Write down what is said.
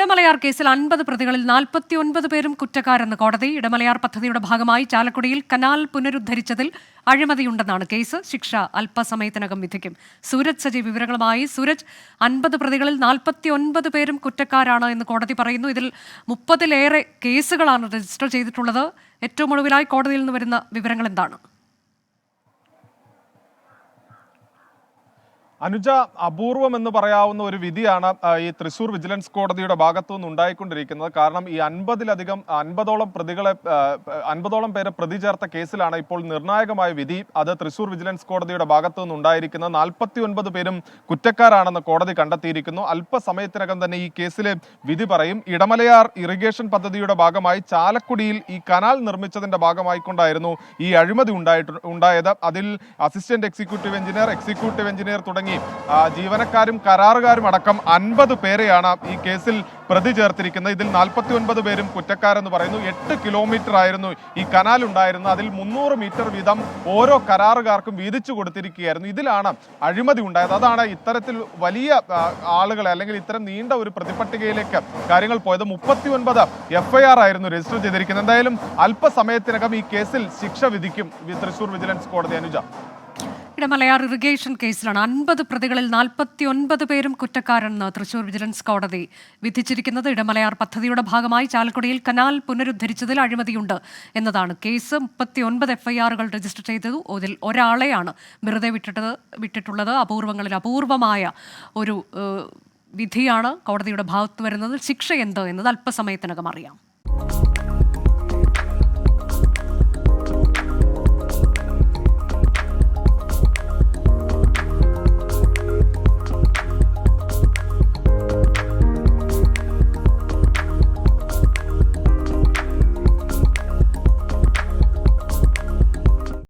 ഇടമലയാർ കേസിൽ അൻപത് പ്രതികളിൽ നാൽപ്പത്തി ഒൻപത് പേരും കുറ്റക്കാരെന്ന് കോടതി ഇടമലയാർ പദ്ധതിയുടെ ഭാഗമായി ചാലക്കുടിയിൽ കനാൽ പുനരുദ്ധരിച്ചതിൽ അഴിമതിയുണ്ടെന്നാണ് കേസ്. ശിക്ഷ അല്പസമയത്തിനകം വിധിക്കും. സൂരജ് സജി വിവരങ്ങളുമായി. സൂരജ് അൻപത് പ്രതികളിൽ നാൽപ്പത്തി ഒൻപത് പേരും കുറ്റക്കാരാണ് എന്ന് കോടതി പറയുന്നു. ഇതിൽ മുപ്പതിലേറെ കേസുകളാണ് രജിസ്റ്റർ ചെയ്തിട്ടുള്ളത്. ഏറ്റവും ഒടുവിലായി കോടതിയിൽ നിന്ന് വരുന്ന വിവരങ്ങൾ എന്താണ്? അനുജ അപൂർവം എന്ന് പറയാവുന്ന ഒരു വിധിയാണ് ഈ തൃശൂർ വിജിലൻസ് കോടതിയുടെ ഭാഗത്തു നിന്ന് ഉണ്ടായിക്കൊണ്ടിരിക്കുന്നത്. കാരണം ഈ അൻപതിലധികം അൻപതോളം പ്രതികളെ അൻപതോളം പേരെ പ്രതി ചേർത്ത കേസിലാണ് ഇപ്പോൾ നിർണായകമായ വിധി അത് തൃശൂർ വിജിലൻസ് കോടതിയുടെ ഭാഗത്തു നിന്ന് ഉണ്ടായിരിക്കുന്നത്. നാൽപ്പത്തി ഒൻപത് പേരും കുറ്റക്കാരാണെന്ന് കോടതി കണ്ടെത്തിയിരിക്കുന്നു. അല്പസമയത്തിനകം തന്നെ ഈ കേസിലെ വിധി പറയും. ഇടമലയാർ ഇറിഗേഷൻ പദ്ധതിയുടെ ഭാഗമായി ചാലക്കുടിയിൽ ഈ കനാൽ നിർമ്മിച്ചതിന്റെ ഭാഗമായിക്കൊണ്ടായിരുന്നു ഈ അഴിമതി ഉണ്ടായിട്ട് ഉണ്ടായത്. അതിൽ assistant executive engineer executive engineer തുടങ്ങി ആ, ജീവനക്കാരും കരാറുകാരും അടക്കം അൻപത് പേരെയാണ് ഈ കേസിൽ പ്രതി ചേർത്തിരിക്കുന്നത്. ഇതിൽ നാൽപ്പത്തി ഒൻപത് പേരും കുറ്റക്കാരെന്ന് പറയുന്നു. എട്ട് കിലോമീറ്റർ ആയിരുന്നു ഈ കനാൽ ഉണ്ടായിരുന്നത്. അതിൽ മുന്നൂറ് മീറ്റർ വീതം ഓരോ കരാറുകാർക്കും വീതിച്ചു കൊടുത്തിരിക്കുകയായിരുന്നു. ഇതിലാണ് അഴിമതി ഉണ്ടായത്. അതാണ് ഇത്തരത്തിൽ വലിയ ആളുകളെ അല്ലെങ്കിൽ ഇത്തരം നീണ്ട ഒരു പ്രതിപട്ടികയിലേക്ക് കാര്യങ്ങൾ പോയത്. മുപ്പത്തി ഒൻപത് എഫ്ഐആർ ആയിരുന്നു രജിസ്റ്റർ ചെയ്തിരിക്കുന്നത്. എന്തായാലും അല്പസമയത്തിനകം ഈ കേസിൽ ശിക്ഷ വിധിക്കും. തൃശൂർ വിജിലൻസ് കോടതി അനുജ. ഇടമലയാർ ഇറിഗേഷൻ കേസിലാണ്. അൻപത് പ്രതികളിൽ നാൽപ്പത്തി ഒൻപത് പേരും കുറ്റക്കാരെന്ന് തൃശൂർ വിജിലൻസ് കോടതി വിധിച്ചിരിക്കുന്നത്. ഇടമലയാർ പദ്ധതിയുടെ ഭാഗമായി ചാലക്കുടിയിൽ കനാൽ പുനരുദ്ധരിച്ചതിൽ അഴിമതിയുണ്ട് എന്നതാണ്. കേസ് മുപ്പത്തി ഒൻപത് എഫ്ഐആറുകൾ രജിസ്റ്റർ ചെയ്തതു. അതിൽ ഒരാളെയാണ് വെറുതെ വിട്ടിട്ടത് വിട്ടിട്ടുള്ളത്. അപൂർവങ്ങളിൽ അപൂർവമായ ഒരു വിധിയാണ് കോടതിയുടെ ഭാഗത്ത് വരുന്നത്. ശിക്ഷ എന്തോ എന്നത് അല്പസമയത്തിനകം അറിയാം.